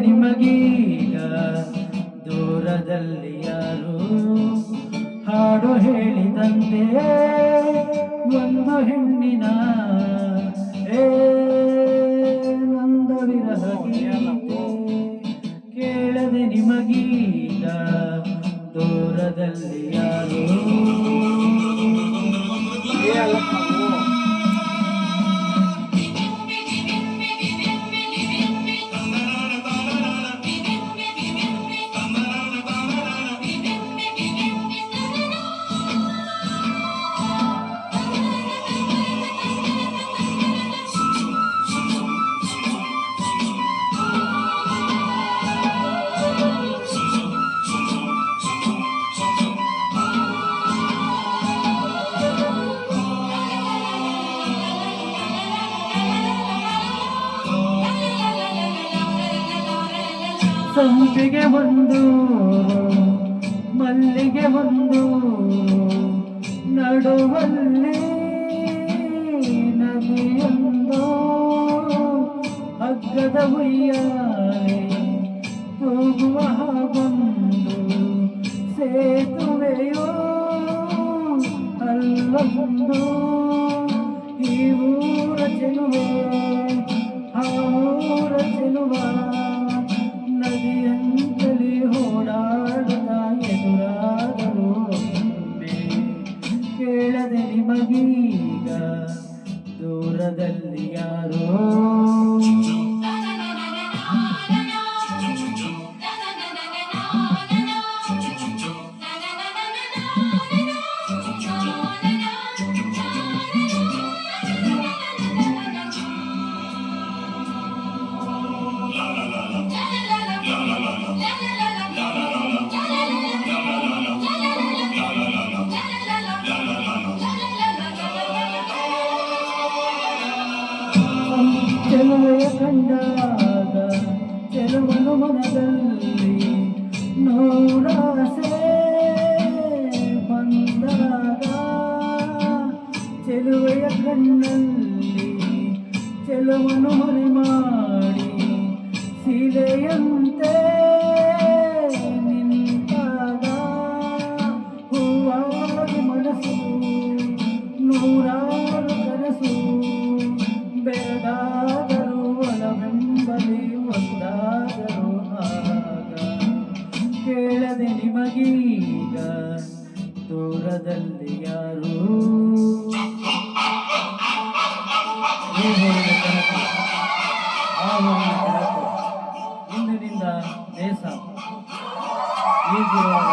ನಿಮಗೀಗ ದೂರದಲ್ಲಿ ಯಾರು? ಹಾಡು ಹೇಳಿದಂತೆ ಒಂದು ಹೆಣ್ಣಿನ ಏ ನಂದ ಕೇಳದೆ ನಿಮಗೀಗ ದೂರದಲ್ಲಿ ಸಂಪಿಗೆ ಒಂದು ಮಲ್ಲಿಗೆ ಒಂದು. ನಡುವಲ್ಲಿ ನದಿಯೊಂದು ಹಗ್ಗದ ಹುಯ್ಯ ತೂಗುವ ಹಾಗೊಂದು. ಸೇತುವೆಯೋ ಅಲ್ಲೊಂದು. ದೂರದಲ್ಲಿ ಯಾರೋ ಕಂಡಾಗ ಚೆಲುವನು ಮನದಲ್ಲಿ ನೂರಾಸೆ ಬಂದಾಗ ಚೆಲುವೆಯ ಕಣ್ಣಲ್ಲಿ ಚೆಲುವನು ಮನೆ ಮಾಡಿ ಸೀಲೆಯಂತೆ ನಿಂತಾಗ ಹೂವಾಗಿ ಮನಸ್ಸು, ನೂರಾರು ಕನಸು ಬೆರಗಾದರು ದೂರದಲ್ಲಿ ಯಾರು? ಇಂದಿನಿಂದ ದೇಶ ಈಗಿರುವಾಗ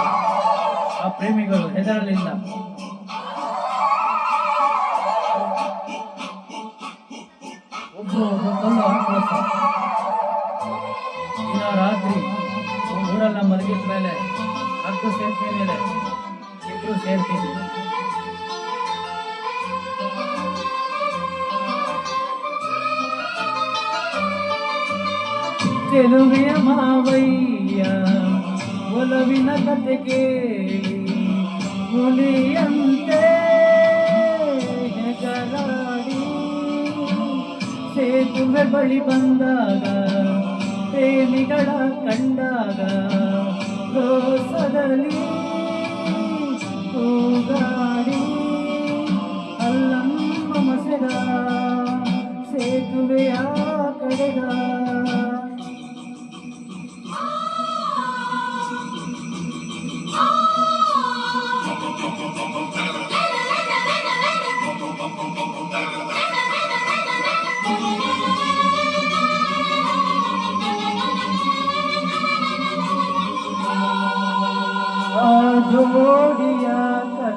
ಆ ಪ್ರೇಮಿಗಳು ಹೆದರಲಿಲ್ಲ. ದಿನ ರಾತ್ರಿ ಊರೆಲ್ಲ ಮಲಗಿದ ಮೇಲೆ ಹತ್ತು ಸೇತುವೆ ಮೇಲೆ ಇಬ್ರು ಸೇರ್ತಿದ್ವಿ ಚೆಲುವೆಯ ಮಾವಯ್ಯ ಒಲವಿನ ಕತೆ ಕೇಳಿ ಹುಲಿಯಂತೆ ಹೆಗಲಾಡಿ ಸೇತುವೆ ಬಳಿ ಬಂದಾಗ ಪ್ರೇಮಿಗಳ ಕಂಡಾಗ ರೋಸದಲ್ಲಿ ಹೋಗಾಡಿ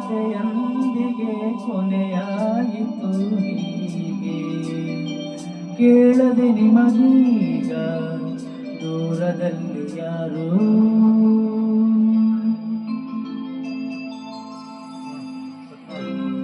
ಕಥೆಯೊಂದಿಗೆ ಕೊನೆಯಾಯಿತು ಹೀಗೆ. ಕೇಳದೆ ನಿಮಗೀಗ ದೂರದಲ್ಲಿ ಯಾರು